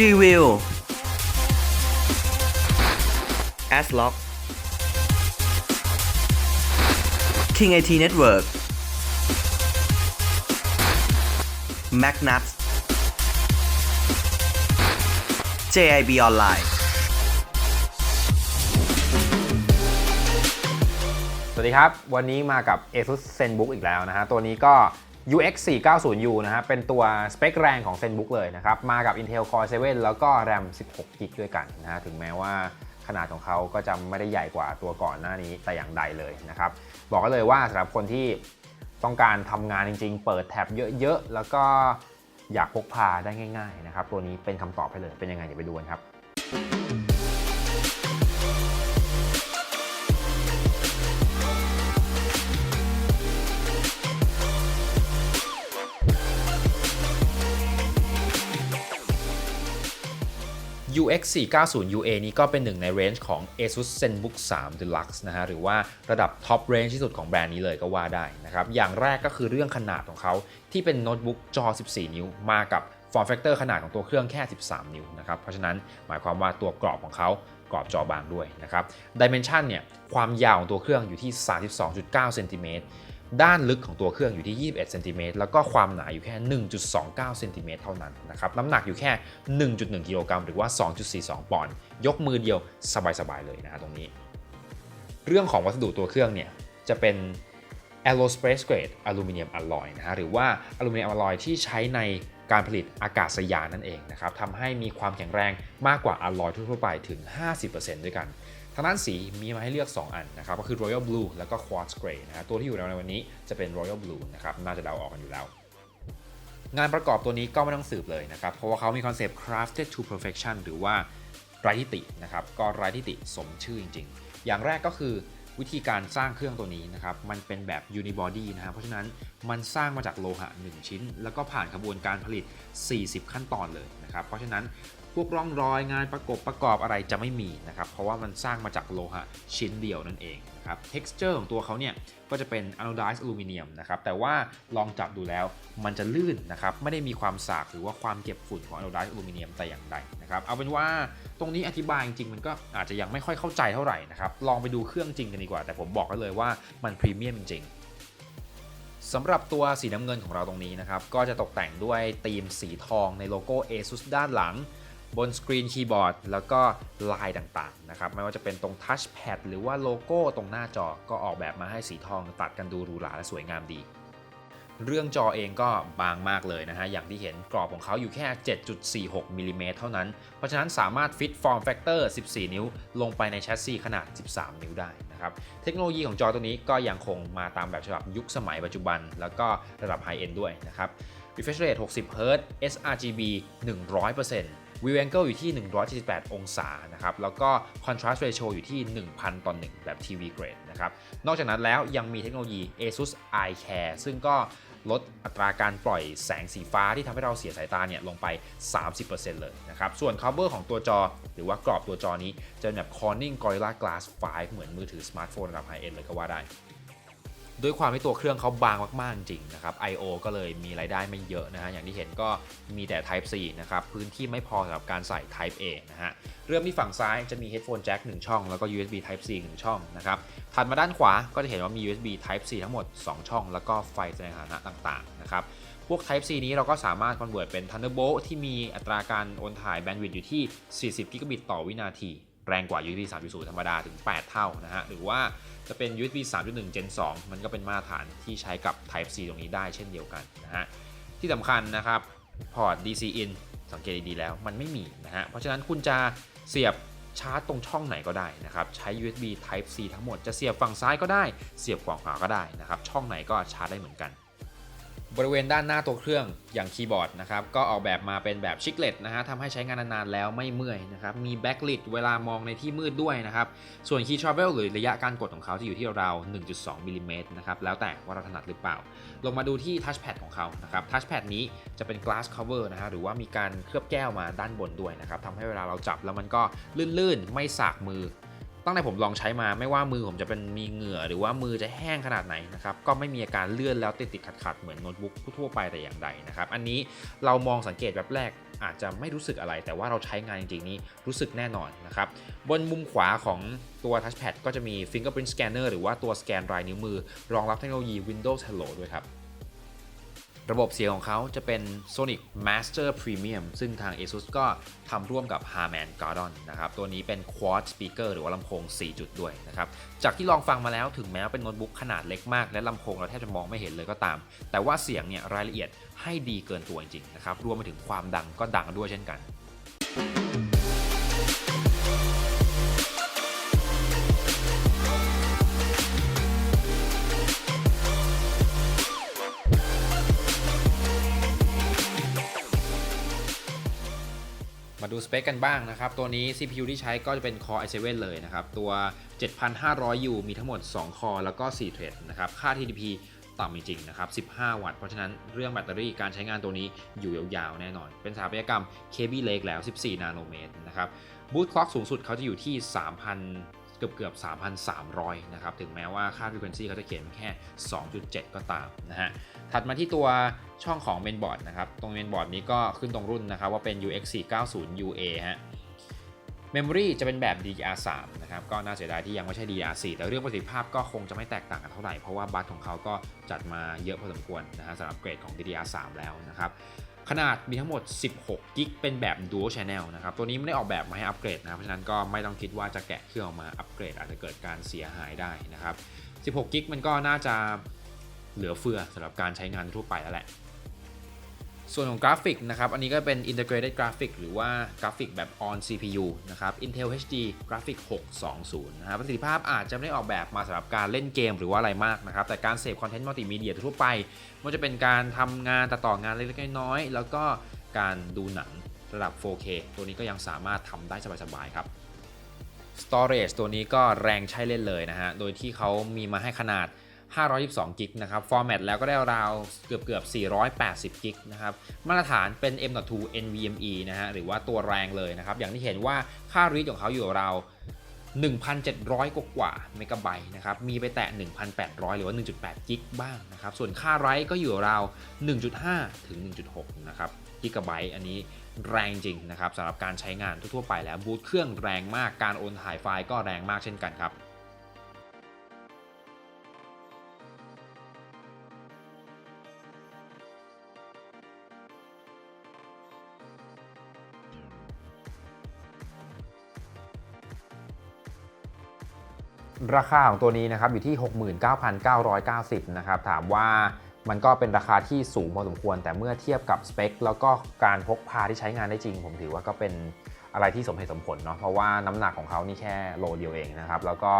G-Wheel S-Lock King IT Network Magnuts JIB Online สวัสดีครับ วันนี้มากับ ASUS ZenBook อีกแล้วนะฮะ ตัวนี้ก็ UX 490U นะฮะเป็นตัวสเปคแรงของ ZenBook เลยนะครับ มากับ Intel Core 7 แล้วก็ RAM 16 GB ด้วยกันนะฮะถึงแม้ว่าขนาดของเขาก็จะไม่ได้ใหญ่กว่าตัวก่อนหน้านี้แต่อย่างใดเลยนะครับ บอกก็เลยว่าสำหรับคนที่ต้องการทำงานจริง ๆ เปิดแท็บเยอะ ๆ แล้วก็อยากพกพาได้ง่าย ๆ นะครับ ตัวนี้เป็นคำตอบให้เลย เป็นยังไงเดี๋ยวไปดูกันครับ UX 490 UA นี้ก็เป็นหนึ่งในเรนจ์ของ ASUS ZenBook 3 Deluxe นะฮะหรือว่าระดับท็อปเรนจ์ที่สุดของแบรนด์นี้เลยก็ว่าได้นะครับ อย่างแรกก็คือเรื่องขนาดของเขาที่เป็นโน้ตบุ๊กจอ 14 นิ้วมากับ form factor ขนาดของตัวเครื่องแค่ 13 นิ้วนะครับ เพราะฉะนั้นหมายความว่าตัวกรอบของเขากรอบจอบางด้วยนะครับ Dimension เนี่ยความยาวของตัวเครื่องอยู่ที่ 32.9 เซนติเมตร ด้านลึกของตัวเครื่องอยู่ที่ 21เซนติเมตรแล้วก็ความหนาอยู่แค่ 1.29เซนติเมตรเท่านั้นนะครับ น้ำหนักอยู่แค่ 1.1 กิโลกรัมหรือว่า 2.42 ปอนด์ ยกมือเดียวสบายๆเลยนะฮะตรงนี้ เรื่องของวัสดุตัวเครื่องเนี่ย จะเป็น aerospace grade aluminum alloy นะฮะ หรือว่า aluminum alloy ที่ใช้ในการผลิตอากาศยานนั่นเองนะครับทำให้มีความแข็งแรงมากกว่า alloy ทั่วไปถึง 50%ด้วยกัน ทางด้านสีมีมาให้เลือก 2 อันนะครับก็คือ Royal Blue แล้วก็ Quartz Gray นะตัวที่อยู่ในวันนี้จะเป็น Royal Blue นะครับน่าจะเดาออกกันอยู่แล้วงานประกอบตัวนี้ก็ไม่ต้องสืบเลยนะครับ เพราะว่าเขามีคอนเซปต์ crafted to perfection หรือว่าไร้ทิตินะครับ ก็ไร้ทิติสมชื่อจริง ๆ อย่างแรกก็คือวิธีการสร้างเครื่องตัวนี้นะครับ มันเป็นแบบ unibody นะครับ เพราะฉะนั้นมันสร้างมาจากโลหะ 1 ชิ้น แล้วก็ผ่านกระบวนการผลิต 40 ขั้นตอนเลยนะครับ เพราะฉะนั้น พวกร่องรอยงานประกบประกอบอะไรจะไม่มีนะครับเพราะว่ามันสร้างมาจากโลหะชิ้นเดียวนั่นเองนะครับ texture ของตัวเขาเนี่ยก็จะเป็น anodized aluminum นะครับแต่ว่าลองจับดูแล้วมันจะลื่นนะครับไม่ได้มีความสากหรือว่าความเก็บฝุ่นของ anodized aluminum แต่อย่างใดนะครับเอาเป็นว่าตรงนี้อธิบายจริงมันก็อาจจะยังไม่ค่อยเข้าใจเท่าไหร่นะครับลองไปดูเครื่องจริงกันดีกว่า แต่ผมบอกกันเลยว่ามันพรีเมียมจริงสำหรับตัวสีน้ำเงินของเราตรงนี้นะครับ ก็จะตกแต่งด้วยธีมสีทองในโลโก้ ASUS ด้านหลัง บนสกรีนคีย์บอร์ดแล้วก็ลายต่างๆนะครับไม่ว่าจะเป็นตรงทัชแพดหรือว่าโลโก้ตรงหน้าจอก็ออกแบบมาให้สีทองตัดกันดูหรูหราและสวยงามดีเรื่องจอเองก็บางมากเลยนะฮะ อย่างที่เห็นกรอบของเขาอยู่แค่ 7.46มิลลิเมตรเท่านั้น เพราะฉะนั้นสามารถฟิตฟอร์มแฟกเตอร์ 14 นิ้ว ลงไปในแชสซีขนาด 13 นิ้วได้นะครับ เทคโนโลยีของจอตัวนี้ก็ยังคงมาตามแบบฉบับยุคสมัยปัจจุบัน แล้วก็ระดับไฮเอนด์ด้วยนะครับ refresh rate 60 Hz sRGB 100% view angle อยู่ที่ 178 องศานะครับ แล้วก็ contrast ratio อยู่ที่ 1000 ต่อ 1 แบบ TV grade นะครับ นอกจากนั้นแล้วยังมีเทคโนโลยี ASUS Eye Care ซึ่งก็ลดอัตราการปล่อยแสงสีฟ้าที่ทำให้เราเสียสายตาเนี่ยลงไป 30%เลยนะครับ ส่วน cover ของตัวจอ หรือว่ากรอบตัวจอนี้จะเป็นแบบ Corning Gorilla Glass 5 เหมือนมือถือสมาร์ทโฟนระดับไฮเอนด์เลยก็ว่าได้ ด้วยความที่ตัวเครื่องเขาบางมาก ๆ จริงนะครับ I/O ก็เลยมีรายได้ไม่เยอะนะฮะ อย่างที่เห็นก็มีแต่ Type C นะครับ พื้นที่ไม่พอสำหรับการใส่ Type A นะฮะ เริ่มที่ฝั่งซ้ายจะมี Headphone Jack 1 ช่อง แล้วก็ USB Type C 1 ช่องนะครับ ถัดมาด้านขวาก็จะเห็นว่ามี USB Type C ทั้งหมด 2 ช่อง แล้วก็ไฟแสดงสถานะต่าง ๆ นะครับ พวก Type C นี้เราก็สามารถ convert เป็น Thunderbolt ที่มีอัตราการโอนถ่าย bandwidth อยู่ที่ 40 กิกะบิตต่อวินาที แรงกว่า USB 3.0 ธรรมดาถึง 8 เท่านะฮะ หรือว่าจะเป็น USB 3.1 Gen 2 มันก็เป็นมาตรฐานที่ใช้กับ Type C ตรงนี้ได้เช่นเดียวกันนะฮะ ที่สำคัญนะครับ พอร์ต DC in สังเกตดีๆแล้วมันไม่มีนะฮะ เพราะฉะนั้นคุณจะเสียบชาร์จตรงช่องไหนก็ได้นะครับ ใช้ USB Type C ทั้งหมดจะเสียบฝั่งซ้ายก็ได้ เสียบฝั่งขวาก็ได้นะครับ ช่องไหนก็ชาร์จได้เหมือนกัน บริเวณด้านหน้าตัวเครื่องอย่างคีย์บอร์ดนะครับก็ออกแบบมาเป็นแบบชิคเลตนะฮะทำให้ใช้งานนานๆแล้วไม่เมื่อยนะครับมีแบ็กลิดเวลามองในที่มืดด้วยนะครับส่วน Key Travel หรือระยะการกดของเขาจะอยู่ที่ราว 1.2มิลลิเมตรนะครับแล้วแต่ว่าเราถนัดหรือเปล่า ลงมาดูที่ Touchpad ของเขานะครับ Touchpad นี้จะเป็น glass cover นะฮะหรือว่ามีการเคลือบแก้วมาด้านบนด้วยนะครับทำให้เวลาเราจับแล้วมันก็ลื่นๆ ไม่สากมือ ตั้งแต่ผมลองใช้มาไม่ว่ามือผมจะเป็นมีเหงื่อหรือว่ามือจะแห้งขนาดไหนนะครับก็ไม่มีอาการเลื่อนแล้วติดติดขัดขัดเหมือนโน้ตบุ๊กทั่วไปแต่อย่างใดนะครับอันนี้เรามองสังเกตแบบแรกอาจจะไม่รู้สึกอะไร แต่ว่าเราใช้งานจริงๆนี้รู้สึกแน่นอนนะครับบนมุมขวาของตัว Touchpad ก็จะมี Fingerprint Scanner หรือว่าตัวสแกนรายนิ้วมือ รองรับเทคโนโลยี Windows Hello ด้วยครับ ระบบเสียงของเขาจะเป็น Sonic Master Premium ซึ่งทาง ASUS ก็ทำร่วมกับ Harman Kardon นะครับ ตัวนี้เป็น Quad Speaker หรือว่าลำโพง 4 จุดด้วยนะครับ จากที่ลองฟังมาแล้วถึงแม้ว่าเป็นโน้ตบุ๊กขนาดเล็กมาก และลำโพงเราแทบจะมองไม่เห็นเลยก็ตาม แต่ว่าเสียงเนี่ยรายละเอียดให้ดีเกินตัวจริงๆนะครับ รวมไปถึงความดังก็ดังด้วยเช่นกัน มาดูสเปคกันบ้างนะครับ ตัวนี้ CPU ที่ใช้ก็จะเป็น Core i7 เลยนะครับ ตัว 7500U มีทั้งหมด 2 คอแล้วก็ 4 เทรดนะครับ ค่า TDP ต่ำจริงๆนะครับ 15 วัตต์ เพราะฉะนั้นเรื่องแบตเตอรี่การใช้งานตัวนี้อยู่ยาวๆ แน่นอน เป็นสถาปัตยกรรม KB Lake แล้ว 14 นาโนเมตรนะครับ บูตคล็อกสูงสุดเขาจะอยู่ที่ 3,000 เกือบเกือบ3,300 นะครับ ถึงแม้ว่าค่า frequency เขาจะเขียนแค่ 2.7 ก็ตามนะฮะ ถัดมาที่ตัวช่องของเมนบอร์ดนะครับ ตรงเมนบอร์ดนี้ก็ขึ้นตรงรุ่นนะครับ ว่าเป็น UX 490 UA ฮะ Memory จะเป็นแบบ DDR3 นะครับ ก็น่าเสียดายที่ยังไม่ใช่ DDR4 แต่เรื่องประสิทธิภาพก็คงจะไม่แตกต่างกันเท่าไหร่ เพราะว่าบัสของเขาก็จัดมาเยอะพอสมควรนะฮะสำหรับเกรดของ DDR3 แล้วนะครับ ขนาดมีทั้งหมด 16 กิกเป็นแบบ Dual Channel นะครับ ตัวนี้ไม่ได้ออกแบบมาให้อัปเกรดนะครับ เพราะฉะนั้นก็ไม่ต้องคิดว่าจะแกะเครื่องออกมาอัปเกรด อาจจะเกิดการเสียหายได้นะครับ 16 กิกมันก็น่าจะเหลือเฟือสำหรับการใช้งานทั่วไปแล้วแหละ ส่วนของกราฟิกนะครับ อันนี้ก็เป็น integrated graphic หรือว่ากราฟิกแบบ on CPU นะครับ Intel HD Graphic 620 นะครับประสิทธิภาพอาจจะไม่ได้ออกแบบมาสำหรับการเล่นเกมหรือว่าอะไรมากนะครับ แต่การเสพคอนเทนต์มัลติมีเดียทั่วไปไมันจะเป็นการทำงานตัดต่องานเล็กๆน้อยๆ แล้วก็การดูหนังระดับ 4K ตัวนี้ก็ยังสามารถทำได้สบายๆครับ Storage ตัวนี้ก็แรงใช้เล่นเลยนะฮะ โดยที่เขามีมาให้ขนาด 522กิกนะครับ ฟอร์แมตแล้วก็ได้ราวเกือบเกือบ480กิกนะครับ มาตรฐานเป็น M.2 NVMe นะฮะ หรือว่าตัวแรงเลยนะครับ อย่างที่เห็นว่าค่า read ของเขาอยู่ราว1,700 กว่ากว่าเมกะไบต์นะครับ มีไปแตะ 1,800 หรือว่า 1.8 กิกบ้างนะครับ ส่วนค่าไรต์ก็อยู่ราว 1.5 ถึง 1.6 นะครับ กิกะไบต์อันนี้แรงจริงนะครับสำหรับการใช้งานทั่วๆไปแล้วบูตเครื่องแรงมาก การโอนถ่ายไฟล์ก็แรงมากเช่นกันครับ ราคาของตัวนี้นะครับอยู่ที่ 69,990นะครับถามว่ามันก็เป็นราคาที่สูงพอสมควร แต่เมื่อเทียบกับสเปคแล้วก็การพกพาที่ใช้งานได้จริง ผมถือว่าก็เป็นอะไรที่สมเหตุสมผลเนาะเพราะว่าน้ำหนักของเขานี่แค่โลเดียวเองนะครับ แล้วก็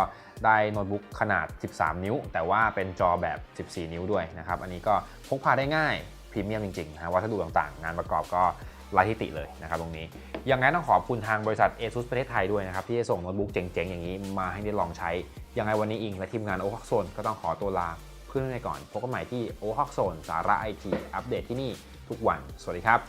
ได้โน้ตบุ๊กขนาด 13 นิ้ว แต่ว่าเป็นจอแบบ 14 นิ้วด้วยนะครับ อันนี้ก็พกพาได้ง่ายพรีเมียมจริงๆนะวัสดุต่างๆ งานประกอบก็ ไร้ที่ติเลยนะครับตรงนี้ยังไงต้องขอบคุณทางบริษัท ASUS ประเทศไทยด้วยนะครับ ที่จะส่งโน้ตบุ๊กเจ๋งๆ อย่างนี้มาให้ได้ลองใช้ ยังไงวันนี้อิงและทีมงานโอฮอกโซนก็ต้องขอตัวลาเพื่อนๆก่อนพบกันใหม่ที่โอฮอกโซนสาระไอทีอัปเดตที่นี่ทุกวัน สวัสดีครับ